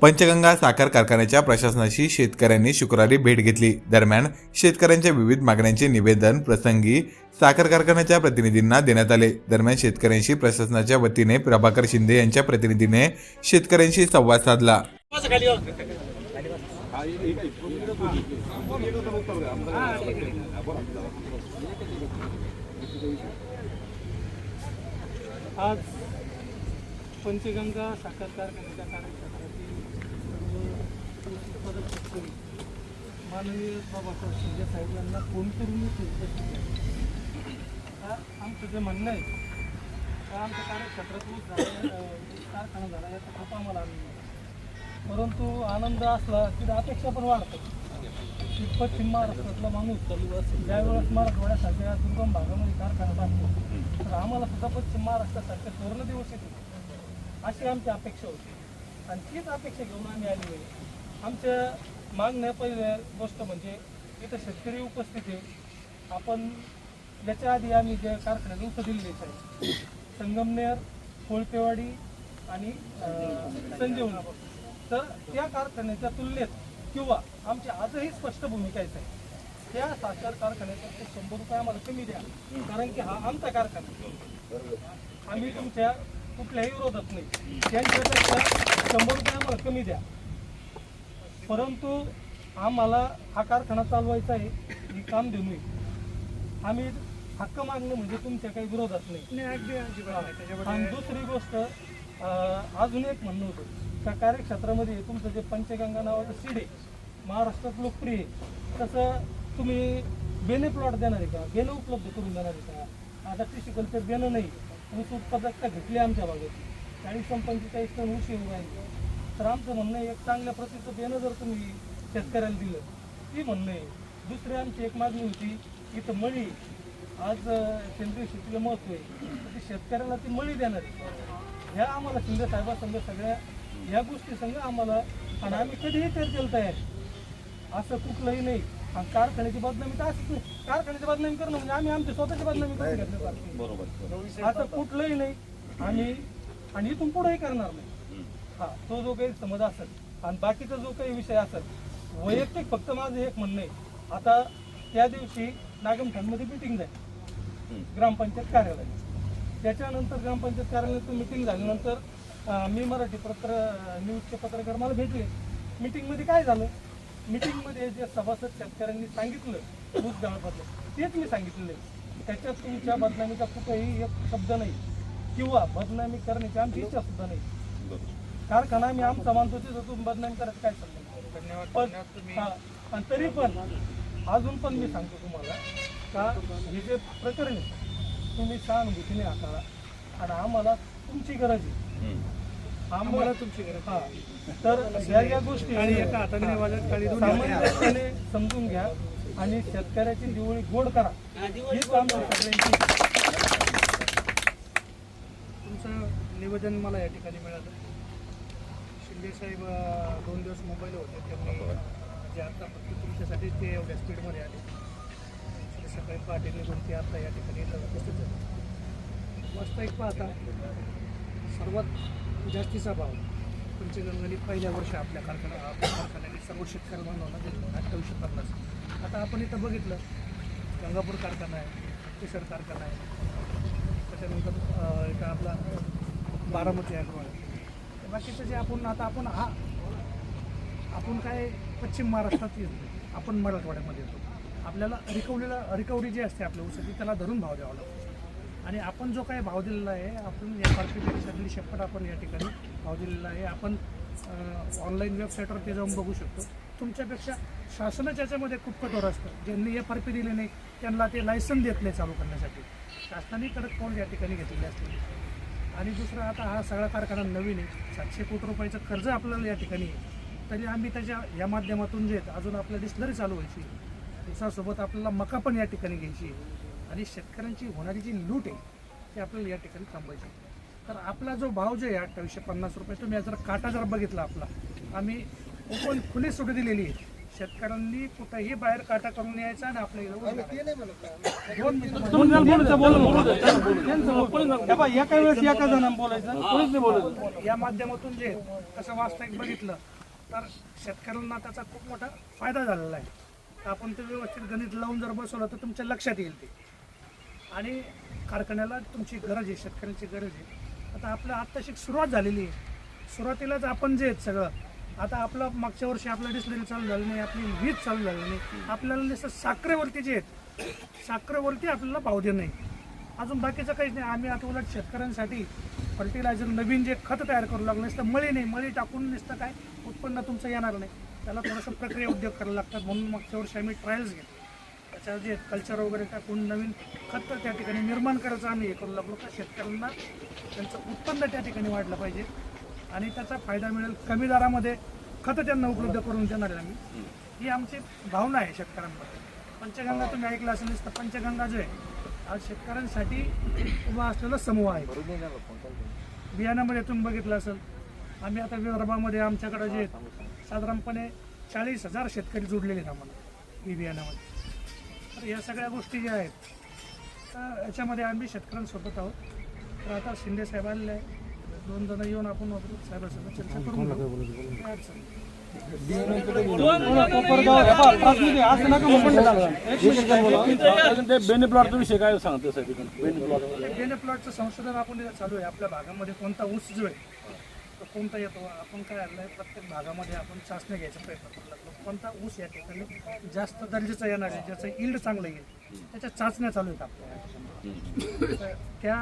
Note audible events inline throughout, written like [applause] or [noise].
पंचगंगा साखर कारखान्याच्या प्रशासनाशी शेतकऱ्यांनी शुक्रवारी भेट घेतली. दरम्यान शेतकऱ्यांच्या विविध मागण्यांचे निवेदन प्रसंगी साखर कारखान्याच्या प्रतिनिधींना देण्यात आले. दरम्यान शेतकऱ्यांशी प्रशासनाच्या वतीने प्रभाकर शिंदे यांच्या प्रतिनिधीने शेतकऱ्यांशी संवाद साधला. आज पंचगंगा साखर कारखान्याच्या कार्यक्षेत्रातील शेतकरी माननीय बाबासाहेब शिंदे साहेब यांना फोन करून उपस्थित आमचं जे म्हणणं आहे का आमच्या कार्यक्षेत्रात ऊस झाला कारखाना झाला याचा खूप आम्हाला आनंद आहे. परंतु आनंद असला की अपेक्षा पण वाढतात की पश्चिम महाराष्ट्रातला माणूस चालू असेल ज्यावेळेस मराठवाड्यासारख्या दुर्गम भागामध्ये कारखाना बांधतो. तर आम्हाला सुद्धा पश्चिम महाराष्ट्रासारखे सुवर्ण दिवस येतील. अशी आमची अपेक्षा होती. आणि तीच अपेक्षा घेऊन आम्ही आलेलो आहे. आमच्या मागण्या पहिल्या गोष्ट म्हणजे इथं शेतकरी उपस्थित आहे. आपण याच्या आधी आम्ही ज्या कारखान्यात उस दिलेले आहे संगमनेर कोळपेवाडी आणि संजीवना. तर त्या कारखान्याच्या तुलनेत किंवा आमची आजही स्पष्ट भूमिका आहे. त्या साखर कारखान्याचा ते शंभर रुपये आम्हाला कमी द्या कारण की हा आमचा कारखाना आम्ही तुमच्या कुठल्याही विरोधात नाही. त्यांच्यापेक्षा शंभर रुपये आम्हाला कमी द्या. परंतु आम्हाला हा कारखाना चालवायचा आहे ही काम देऊ नये. आम्ही हक्क मागणं म्हणजे तुमच्या काही विरोधात नाही. आणि दुसरी गोष्ट अजून एक म्हणणं होतं. का कार्यक्षेत्रामध्ये तुमचं जे पंचगंगा नावाचं सीड आहे महाराष्ट्रात लोकप्रिय तसं तुम्ही बेने प्लॉट देणार आहे का? बेनं उपलब्ध करून देणार आहे का? आता टिशी कल्चर बेनं नाही ऊस उत्पादकता घेतली आमच्या भागात. चाळीस पंचेचाळीस टन ऊस येऊ राहील. तर आमचं म्हणणं एक चांगल्या प्रतीचं बेनं जर तुम्ही शेतकऱ्याला दिलं ती म्हणणं आहे. दुसरी आमची एक मागणी होती इथं मळी आज सेंद्रिय शेतीला महत्त्व आहे. तर ती शेतकऱ्याला ती मळी देणार आहे. ह्या आम्हाला शिंदे साहेबासंग सगळ्या या गोष्टी संग आम्हाला आणि आम्ही कधीही चर्चेला तयार. असं कुठलंही नाही. आणि कारखान्याची बदनामी तर असंच नाही. कारखान्याची बदनामी करणं म्हणजे आम्ही आमची स्वतःची बदनामी करून घेतल्यासारखी बरोबर असं कुठलंही नाही. आम्ही आणि इथून पुढेही करणार नाही. हा तो जो काही समज असेल आणि बाकीचा जो काही विषय असेल वैयक्तिक फक्त माझं एक म्हणणं आहे. आता त्या दिवशी नागमठाणमध्ये मिटिंग झाली. ग्रामपंचायत कार्यालय. त्याच्यानंतर ग्रामपंचायत कार्यालयातून मिटिंग झाल्यानंतर मी मराठी पत्र न्यूजचे पत्रकार मला भेटले. मिटिंगमध्ये काय झालं? मिटिंगमध्ये जे सभासद शेतकऱ्यांनी सांगितलं ऊस गाळपातलं तेच मी सांगितलेलं आहे. त्याच्यात तुमच्या बदनामीचा कुठेही एक शब्द नाही. किंवा बदनामी करण्याची आमची इच्छा सुद्धा नाही. कारखाना मी आमचा मानतो तिथं तुम्ही बदनामी करायचं काय संबंध पण हा, आणि तरी पण अजून पण मी सांगतो तुम्हाला का हे जे प्रकरण आहे तुम्ही सहानुभूतीने हाताळा. आणि आम्हाला तुमची गरज आहे. आम्हाला तुमची गरज हा तर या ज्या गोष्टी आणि एका हाताने सामंजस्याने समजून घ्या आणि शेतकऱ्याची दिवाळी गोड करा. हीच आमची सगळ्यांची तुमचं निवेदन मला या ठिकाणी मिळालं. शिंदे साहेब दोन दिवस मुंबईला होते. त्यांनी जे आता फक्त तुमच्यासाठी ते एवढ्या स्पीडमध्ये आले. ते सकाळी पहाटे निघून ते आता या ठिकाणी उपस्थित झाले. वास्तविक पाहता सर्वात जास्तीचा भाव पंचगंगाने पहिल्या वर्षी आपल्या कारखाना आपल्या कारखान्याने सर्व शेतकरी बांधवांना दिला अठ्ठावीसशे पन्नास. आता आपण इथं बघितलं गंगापूर कारखाना आहे केसर कारखाना आहे. त्याच्यानंतर इथं आपला बारामती ॲग्रो आहे. बाकीचं जे आपण आता आपण हा आपण काय पश्चिम महाराष्ट्रात येत. नाही. आपण मराठवाड्यामध्ये येतो. आपल्याला रिकवलीला रिकवरी जी असते आपल्या ऊसाची त्याला धरून भाव द्यावा लागतो. आणि आपण जो काही भाव दिलेला आहे आपण या पेक्षा दीडशे आपण या ठिकाणी भाव दिलेला आहे. आपण ऑनलाईन वेबसाईटवर ते जाऊन बघू शकतो. तुमच्यापेक्षा शासनाच्या याच्यामध्ये खूप कठोर असतं. ज्यांनी एफ आर पी दिले नाही त्यांना ते लायसन देत नाही चालू करण्यासाठी. शासनाने कडक पाऊल या ठिकाणी घेतलेले असते आणि दुसरं आता हा सगळा कारखाना नवीन आहे. सातशे कोटी रुपयाचं कर्ज आपल्याला या ठिकाणी आहे. तरी आम्ही त्याच्या या माध्यमातून जे आहेत, अजून आपल्या डिस्लरी चालू व्हायची ऊसासोबत आपल्याला मका पण या ठिकाणी घ्यायची आहे. आणि शेतकऱ्यांची होणारी जी लूट आहे ती आपल्याला या ठिकाणी थांबवायची तर आपला जो भाव जो आहे अठ्ठावीसशे पन्नास रुपये तुम्ही जर काटा जर बघितला आपला आम्ही ओपन खुली सुट दिलेली आहे. शेतकऱ्यांनी कुठेही बाहेर काटा करून यायचा आणि आपल्या एका वेळेस एका जणांना बोलायचं या माध्यमातून जे कसं वास्तविक बघितलं तर शेतकऱ्यांना त्याचा खूप मोठा फायदा झालेला आहे. तर आपण ते व्यवस्थित गणित लावून जर बसवलं तर तुमच्या लक्षात येईल ते. आणि कारखान्याला तुमची गरज आहे शेतकऱ्यांची गरज आहे. आता आपलं आत्ताशी सुरुवात झालेली आहे. सुरुवातीलाच आपण जे आहेत सगळं आता आपलं मागच्या वर्षी आपलं डिस्लरी चालू झालं नाही आपली वीज चालू झाली नाही. आपल्याला नुसतं साखरेवरती जे आहेत साखरेवरती आपल्याला भाव दे नाही अजून बाकीचं काहीच नाही. आम्ही आता उलट शेतकऱ्यांसाठी फर्टिलायझर नवीन जे खत तयार करू लागलं नुसतं मळी नाही मळी टाकून नुसतं काय उत्पन्न तुमचं येणार नाही. त्याला थोडंसं प्रक्रिया उद्योग करायला लागतात. म्हणून मागच्या वर्षी आम्ही ट्रायल्स घेतो त्याच्या जे कल्चर वगैरे टाकून नवीन खत त्या ठिकाणी निर्माण करायचं आम्ही हे करू लागलो. का शेतकऱ्यांना त्यांचं उत्पन्न त्या ठिकाणी वाढलं पाहिजे. आणि त्याचा फायदा मिळेल कमी दरामध्ये खतं त्यांना उपलब्ध करून देणार आहे आम्ही. ही आमची भावना आहे शेतकऱ्यांमध्ये पंचगंगा तुम्ही ऐकलं असेल नुसतं पंचगंगा जो आहे आज शेतकऱ्यांसाठी उभा असलेला समूह आहे. बियाण्यामध्ये तुम्ही बघितलं असेल आम्ही आता विदर्भामध्ये आमच्याकडे जे साधारणपणे चाळीस हजार शेतकरी जोडलेले आहेत आम्हाला बी बियाण्यामध्ये तर या सगळ्या गोष्टी ज्या आहेत तर याच्यामध्ये आम्ही शेतकऱ्यांसोबत आहोत. तर आता शिंदे साहेब आलेले आहे दोन जण येऊन आपण साहेबांसोबत चर्चा करून घेऊ. काय अडचण नाही. हे आहे, बेनी प्लॉटचा विषय काय सांगतो साहेब बेनी प्लॉट बेने प्लॉटचं संशोधन आपण चालू आहे आपल्या भागामध्ये कोणता ऊस जो आहे तो कोणता येतो आपण काय आणलंय प्रत्येक भागामध्ये आपण चाचण्या घ्यायचा प्रयत्न करू लागलो कोणता ऊस या ठिकाणी जास्त दर्जाचा येणार आहे ज्याचं इल्ड चांगलं येईल त्याच्या चाचण्या चालू आहेत आपल्या तर त्या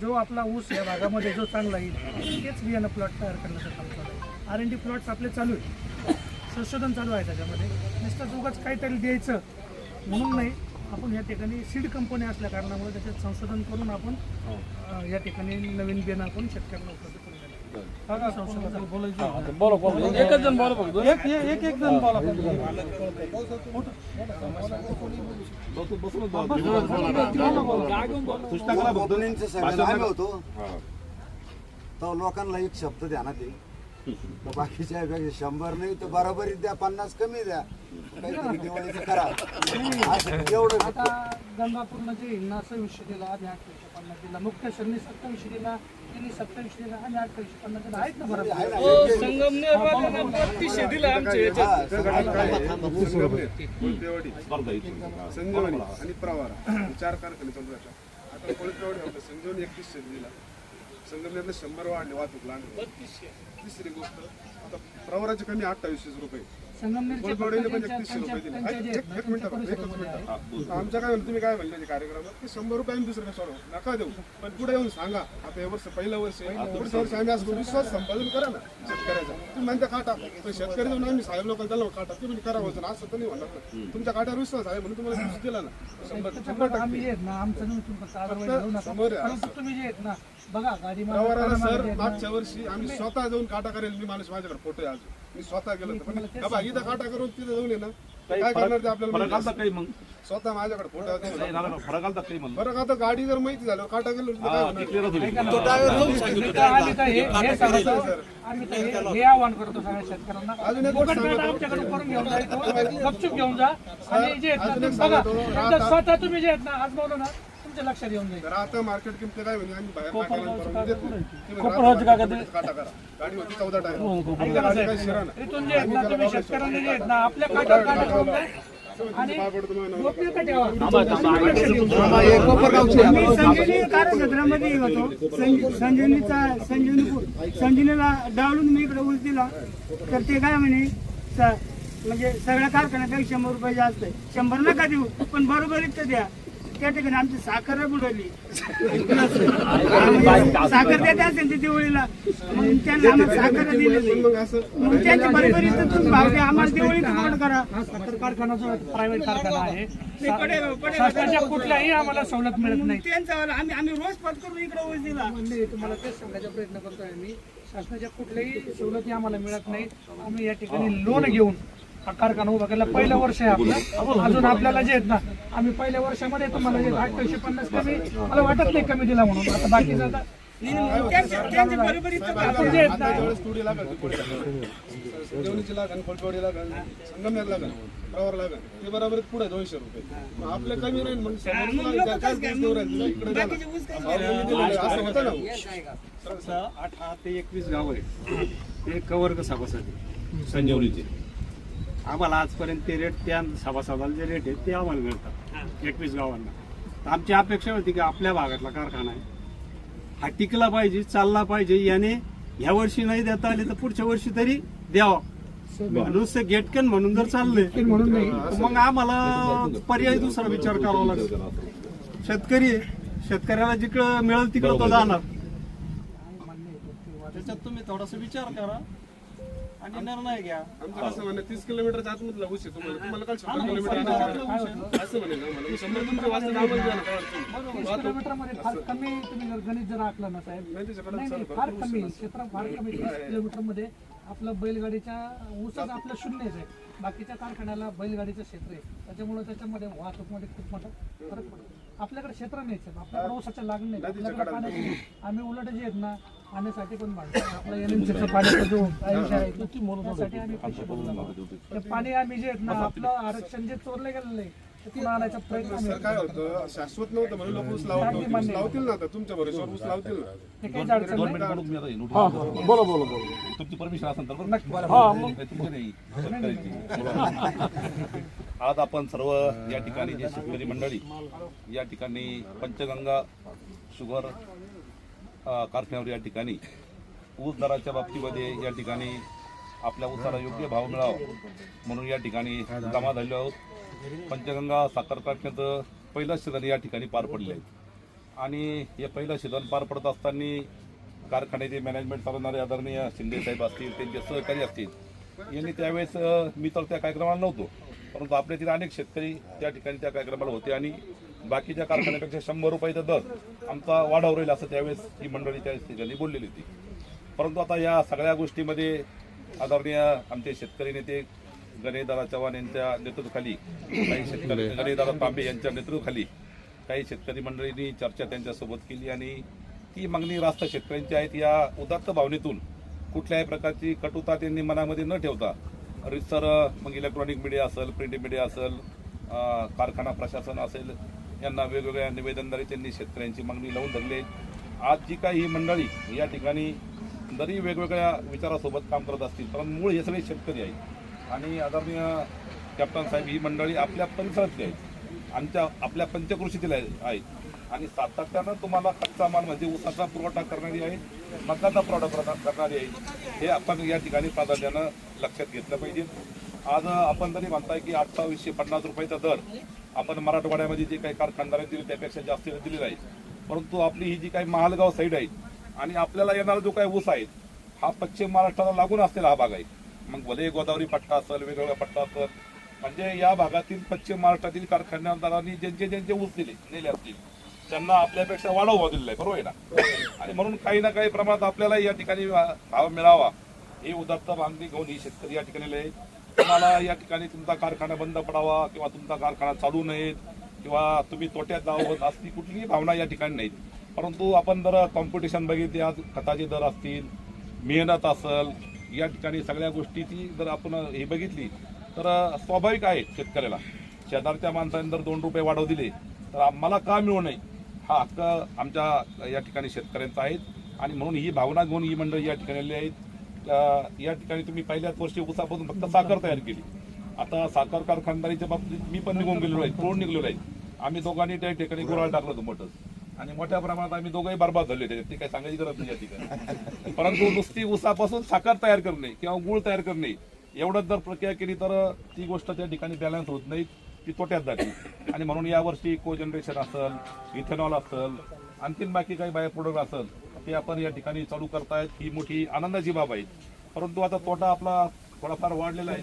जो आपला ऊस या भागामध्ये जो चांगला येईल तेच बियाणं प्लॉट तयार करण्याचं काम चालू आहे. आर एन डी प्लॉट्स आपले चालू आहे संशोधन चालू आहे त्याच्यामध्ये. नुसतं उगाच काहीतरी द्यायचं म्हणून नाही. आपण या ठिकाणी सीड कंपनी असल्या कारणामुळे त्याच्यात संशोधन करून आपण अं, या ठिकाणी नवीन बियाणं आपण शेतकऱ्यांना उपलब्ध एकच जण बोला फक्त एक एक एक जण बोला तर लोकांना एक शब्द ध्यानात येईल ते बाकीच्या पेक्षा शंभर नाही तर बरोबरी द्या पन्नास कमी द्या काहीतरी दिवाळीचं करा असं एवढं आता गंगापूरनं जे हिंगणा सव्वीसशे दिला पन्नास दिला मुख्य शनी सत्तावीसशे दिला सत्तावीसशे दिला आणि अठ्ठावीसशे पन्नास दिला आहेत ना बरोबर आहे ना, एक- एक- संजीवनी आणि प्रवारा हे चार कारखाने चालू राहतात. आता कोळपेवाडी होतं संजीवनी एकतीसशे दिला. संगमनेरला शंभर वाढले वाहतूक लहान तिसरी गोष्ट आता प्रवाराचे कमी अठ्ठावीसशे रुपये. संगमनेरचे आमच्या काय म्हणतो तुम्ही काय म्हणले कार्यक्रमात? की शंभर रुपये आम्ही दुसऱ्या सोडू नका देऊ. पण पुढे येऊन सांगा. आता हे वर्ष पहिलं वर्ष आहे. पुढच्या वर्षी आम्ही असं विश्वास संपादन करा ना शेतकऱ्याचा. तुम्ही म्हणता काटा. पण शेतकरी जाऊन आम्ही साहेब लोकांना त्याला काटा. तुम्ही करा होतं असं तर नाही म्हणणार ना. तुमच्या काट्यावर विश्वास आहे म्हणून तुम्हाला विश्वास दिला ना. शंभर शंभर टक्के. समोर तुम्ही जे आहेत ना बघा गाडी सर मागच्या वर्षी आम्ही स्वतः जाऊन काटा करेल. मी माणूस माझ्याकडे फोटो आहे अजून. मी स्वतः गेलो होतो. पण हा बघा, इथं काटा करून तिथे जाऊन ये ना. काय करणार ते आपल्याला फरक आलता. काही मग? स्वतः माझ्याकडे फोटो आहे नाही, फरक आलता काही म्हणलं बरं आता गाडी जर माहिती झालं काटा गेलो तिथं काय होणार? क्लिअर होईल आम्ही तर हे हे सांगतो आम्ही तर हे- हे आव्हान करतो सगळ्या शेतकऱ्यांना. अजून एक गोष्ट फुकट काटा सांगतो. आमच्याकडे करून घेऊन जायचो गपचूप घेऊन जा. आणि जे आहेत ना अजून ते एक बघा सांगतो, एकदा राहता- स्वतः तुम्ही जे आहेत ना आज बोलू ना तुमच्या लक्षात येऊन जाईल. तर आता मार्केट किमती काय म्हणजे आम्ही बाहेर टाकायला परवानगी देत. नाही. तुम्ही कोपरगावची राहता काय मार्केटमध्ये काटा करा. गाडी होती चौदा टायर. ऐका आमच्या ना गाडी साहेब, काही शिरा नाही. इथून जे आहेत ना तुम्ही शेतकऱ्यांनी जे आहेत ना आपल्या काट्यावर काटा करून द्या आणि गोपनीयता ठेवा मी संजीवनी कार्यक्षेत्रामध्ये होतो. संज- संजीवनीचा संजीवनी संजीवनीला डावलून मी इकडे ऊस दिला. तर ते काय म्हणे स- म्हणजे सगळ्या कारखान्यात शंभर रुपये जास्त आहे. शंभर नका देऊ पण बरोबर इथं द्या. त्या ठिकाणी आमची साखर बुडवली. साखर देते असेल ती दिवाळीला मग त्यांना आम्हाला साखर दिली मग असं मग त्यांची बरोबर भाव द्या आम्हाला बोर्ड करा. हा साखर कारखाना जो प्रायव्हेट कारखाना आहे. शासनाच्या कुठल्याही आम्हाला सवलत मिळत नाही. त्यांचा आम्ही आम्ही रोज पत्करून इकडे ऊस दिला म्हणजे तुम्हाला तेच सांगायचा प्रयत्न करतोय मी शासनाच्या कुठल्याही सवलती आम्हाला मिळत नाही आम्ही या ठिकाणी लोन घेऊन हा कारखाना उभा केला. पहिलं वर्ष आहे आपलं. अजून आपल्याला जे आहेत ना आम्ही पहिल्या वर्षामध्ये तुम्हाला जे अठ्ठावीसशे पन्नास कमी मला वाटत नाही कमी दिला म्हणून. आता लागल देवणीची खोलपेवाडी संगमनेर प्रवर लागन ते बरोबर पुढे दोनशे रुपये. मग आपले कमी राहील मग कसं असं होतं ना. अठरा ते एकवीस गाव आहे ते कवर सभासाठी संजीवनीचे. आम्हाला आजपर्यंत ते रेट त्या सभासदाला जे रेट आहेत ते आम्हाला मिळतात. एकवीस गावांना. तर आमची अपेक्षा होती की आपल्या भागातला कारखाना आहे. हा टिकला पाहिजे चालला पाहिजे याने ह्या वर्षी नाही देता आले तर पुढच्या वर्षी तरी द्यावा. नुसतं गेटकन म्हणून जर चाललंय म्हणून नाही. तर मग आम्हाला पर्याय दुसरा विचार करावा लागेल शेतकरी. शेतकऱ्याला जिकडं मिळेल तिकडं तो जाणार. त्याच्यात तुम्ही थोडासा विचार करा. आणि निर्णय घ्या. आमचं कसं म्हणणं तीस किलोमीटरच्या आतमधला ऊस आहे तुम्हाला तुम्हाला काल शंभर किलोमीटर आणायचं. असं म्हणेल ना मला. शंभर तुमच्या वाजता आम्हाला द्या ना, काय अडचण नाही. वीस किलोमीटरमध्ये फार कमी तुम्ही जर गणित जर आखलं ना साहेब. नाही त्याच्याकडे नाही नाही चालू फार. कमी क्षेत्र फार कमी तीस किलोमीटरमध्ये आपलं बैलगाडीच्या ऊसच आपलं शून्यच आहे. बाकीच्या कारखान्याला बैलगाडीचं क्षेत्र आहे. त्याच्यामुळे त्याच्यामध्ये वाहतूकमध्ये खूप मोठा फरक पडतो. आपल्याकडे क्षेत्र नाही साहेब आपल्याकडे ऊसाच्या लागण नाही. आपल्याकडे पाण्याची नाही. आम्ही उलट जे आहेत ना पाण्यासाठी पण मांडतो आपला एनएमसीचं पाण्याचा जो आयुष्य आहे तो त्यासाठी आम्ही पैसे भरतो. ते पाणी आम्ही जे आहेत ना आपलं आरक्षण जे चोरले गेलेलं आहे सर काय होतं? शाश्वत नव्हतं म्हणून लोक ऊस लावत नव्हते. ऊस लावतील ना आता तुमच्या भरोश्यावर ऊस लावतील ना. नाही. मिनिट बोलून मी आता नोटीस बोला बोला बोला. तुमची परमिशन असेल तर बरं. नाही, तुमची नाही. शेतकऱ्याची. [laughs] आज आपण सर्व या ठिकाणी जे शेतकरी मंडळी या ठिकाणी पंचगंगा शुगर कारखान्यावर या ठिकाणी ऊस दराच्या बाबतीमध्ये या ठिकाणी आपल्या ऊसाला योग्य भाव मिळावा म्हणून या ठिकाणी जमा झालेलो आहोत. पंचगंगा साखर कारखान्याचं पहिलं सीझन या ठिकाणी पार पडले आहे आणि हे पहिलं सीझन पार पडत असताना कारखान्याचे मॅनेजमेंट चालवणारे आदरणीय शिंदे साहेब असतील त्यांचे सहकारी असतील यांनी त्यावेळेस मी तर त्या कार्यक्रमाला नव्हतो. परंतु आपल्यातील अनेक शेतकरी त्या ठिकाणी त्या कार्यक्रमाला होते आणि बाकीच्या कारखान्यापेक्षा शंभर रुपयाचा दर आमचा वाढव राहील असं त्यावेळेस ही मंडळी त्या ठिकाणी बोललेली होती. परंतु आता या सगळ्या गोष्टीमध्ये आदरणीय आमचे शेतकरी नेते गणेशदादा चव्हाण यांच्या नेतृत्वाखाली काही शेतकरी गणेशदादा तांबे यांच्या नेतृत्वाखाली काही शेतकरी मंडळींनी चर्चा त्यांच्यासोबत केली आणि ती मागणी रास्त शेतकऱ्यांची आहेत या उदात्त भावनेतून कुठल्याही प्रकारची कटुता त्यांनी मनामध्ये न ठेवता रितसर मग इलेक्ट्रॉनिक मीडिया असेल प्रिंट मीडिया असेल कारखाना प्रशासन असेल यांना वेगवेगळ्या निवेदनद्वारे त्यांनी शेतकऱ्यांची मागणी लावून धरली. आज जी काही ही मंडळी या ठिकाणी जरी वेगवेगळ्या विचारासोबत काम करत असतील पण मूळ हे सगळे शेतकरी आहेत. आणि आदरणीय कॅप्टन साहेब ही मंडळी आपल्या परिसरातली आहेत. आमच्या आपल्या पंचकृषीतील आहेत. आणि सातत्यानं तुम्हाला कच्चा माल म्हणजे ऊसाचा पुरवठा करणारी आहे मकाचा पुरवठा करणारी आहे. हे आपण या ठिकाणी प्राधान्यानं लक्षात घेतलं पाहिजे. आज आपण जरी म्हणताय की अठ्ठावीसशे पन्नास रुपयाचा दर आपण मराठवाड्यामध्ये जे काही कारखानदारांनी दिले त्यापेक्षा जास्त दिलेला आहे. परंतु आपली ही जी काही महालगाव साईड आहे आणि आपल्याला येणारा जो काही ऊस आहे हा पश्चिम महाराष्ट्राला लागून असलेला हा भाग आहे. मग भले गोदावरी पट्टा असेल वेगवेगळा पट्टा असेल म्हणजे या भागातील पश्चिम महाराष्ट्रातील कारखानदारांनी ज्यांचे ज्यांचे ऊस दिले नेले असतील त्यांना आपल्यापेक्षा वाढव भाव दिलेला आहे बरोबर आहे ना? आणि म्हणून काही ना काही प्रमाणात आपल्याला या ठिकाणी भाव मिळावा. ही उदात्त मागणी घेऊन ही शेतकरी या ठिकाणी आले. तुम्हाला या ठिकाणी तुमचा कारखाना बंद पडावा किंवा तुमचा कारखाना चालू नयेत किंवा तुम्ही तोट्यात जावं असली कुठलीही भावना या ठिकाणी नाहीत. परंतु आपण जर कॉम्पिटिशन बघितली आज खताचे दर असतील मेहनत असेल या ठिकाणी सगळ्या गोष्टीची जर आपण हे बघितली तर स्वाभाविक आहे शेतकऱ्याला. शेजारच्या माणसाने जर दोन रुपये वाढव दिले तर आम्हाला का मिळू नये? हा हक्क आमच्या या ठिकाणी शेतकऱ्यांचा आहे. आणि म्हणून ही भावना घेऊन ही मंडळी या ठिकाणी आली आहेत. या ठिकाणी तुम्ही पहिल्याच वर्षी उसापासून फक्त साखर तयार केली. आता साखर कारखानदारीच्या बाबतीत मी पण निघून गेलेलो आहे तोड निघलेलो आहे. आम्ही दोघांनी त्या ठिकाणी गुराळ टाकलं होतं मोठं आणि मोठ्या प्रमाणात आम्ही दोघंही बरबाद झाले त्याच्यात ते काही सांगायची गरज नाही या ठिकाणी. परंतु नुसती उसापासून साखर तयार करणे किंवा गुळ तयार करणे एवढंच जर प्रक्रिया केली तर ती गोष्ट त्या ठिकाणी बॅलन्स होत नाही ती तोट्यात जाते आणि म्हणून यावर्षी को जनरेशन असेल इथेनॉल असेल आणखीन बाकी काही बाय प्रोडक्ट असेल ते आपण या ठिकाणी चालू करतायत. ही मोठी आनंदाची बाब आहे. परंतु आता तोटा आपला थोडाफार वाढलेला आहे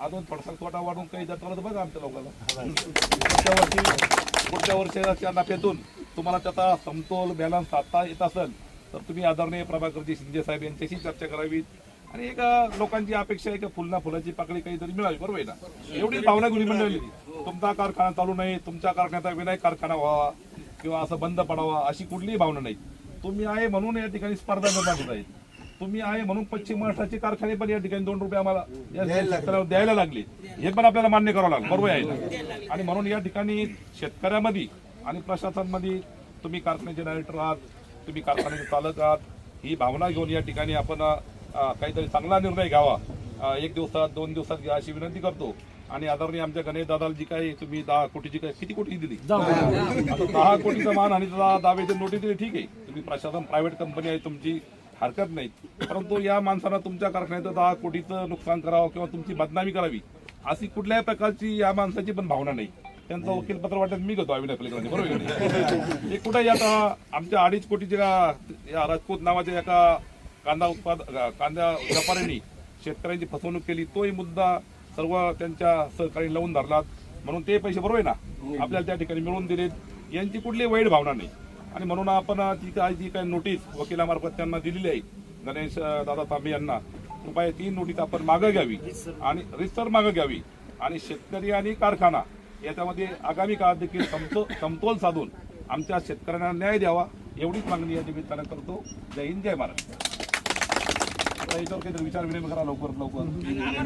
अजून थोडासा तोटा वाढून काही जात तर बघा आमच्या लोकांना. पुढच्या वर्षी पुढच्या वर्षाच्या नफ्यातून तुम्हाला त्याचा समतोल बॅलन्स साधता येत असेल तर तुम्ही आदरणीय प्रभाकरजी शिंदे साहेब यांच्याशी चर्चा करावी. आणि एक लोकांची अपेक्षा आहे की फुलना फुलाची पाकळी काहीतरी मिळावी बरोबर आहे ना? एवढी भावना घेऊन मंडळी. तुमचा कारखाना चालू नाही तुमच्या कारखान्याचा विनायक कारखाना व्हावा किंवा असं बंद पडावा अशी कुठलीही भावना नाही. तुम्ही आहे म्हणून या ठिकाणी स्पर्धा निर्माण आहेत तुम्ही आहे म्हणून पश्चिम महाराष्ट्राचे कारखाने पण या ठिकाणी दोन रुपये आम्हाला या शेतकऱ्याला द्यायला लागले. हे पण आपल्याला मान्य करावं लागलं बरोबर आहे आणि म्हणून या ठिकाणी शेतकऱ्यामध्ये आणि प्रशासनामध्ये तुम्ही कारखान्याचे डायरेक्टर आहात तुम्ही कारखान्याचे चालक आहात ही भावना घेऊन या ठिकाणी आपण काहीतरी चांगला निर्णय घ्यावा. एक दिवसात दोन दिवसात घ्या अशी विनंती करतो. आणि आदरणीय आमच्या गणेश दादाला जी काही तुम्ही दहा कोटीची काय किती कोटी दिली? दहा कोटीचा मान आणि दाव्याची नोटीस दिली ठीक आहे. तुम्ही प्रशासन प्रायव्हेट कंपनी आहे तुमची हरकत नाही. परंतु या माणसानं तुमच्या कारखान्याचं दहा कोटीचं नुकसान करावं किंवा तुमची बदनामी करावी अशी कुठल्याही प्रकारची या माणसाची पण भावना नाही. त्यांचं वकील पत्र वाटत मी घेतो अविनाश पलीकडे बरोबर? हे कुठे आता आमच्या अडीच कोटीच्या या राजपूत नावाच्या एका कांदा उत्पाद कांदा व्यापाऱ्यांनी शेतकऱ्यांची फसवणूक केली तोही मुद्दा सर्व त्यांच्या सहकारी लावून धरलात म्हणून ते पैसे बरोबर आहे ना? आपल्याला त्या ठिकाणी मिळवून दिलेत. यांची कुठली वाईट भावना नाही. आणि म्हणून आपण ती काय जी काही नोटीस वकिलामार्फत त्यांना दिलेली आहे गणेश दादा तांबे यांना कृपया ती नोटीस आपण मागं घ्यावी. आणि रिस्टर मागं घ्यावी. आणि शेतकरी आणि कारखाना याच्यामध्ये आगामी काळात देखील समतो समतोल साधून आमच्या शेतकऱ्यांना न्याय द्यावा एवढीच मागणी या निमित्तानं करतो. जय हिंद जय महाराष्ट्र आता याच्यावर काहीतरी विचार विनिमय करा लवकर लवकर.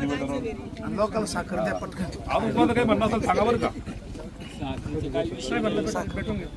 निवेदनावर. लोकल साखर द्या पटकन. अजून तुम्हाला काही म्हणणं असेल सांगा बरं का. साहेबांना भेटून घ्या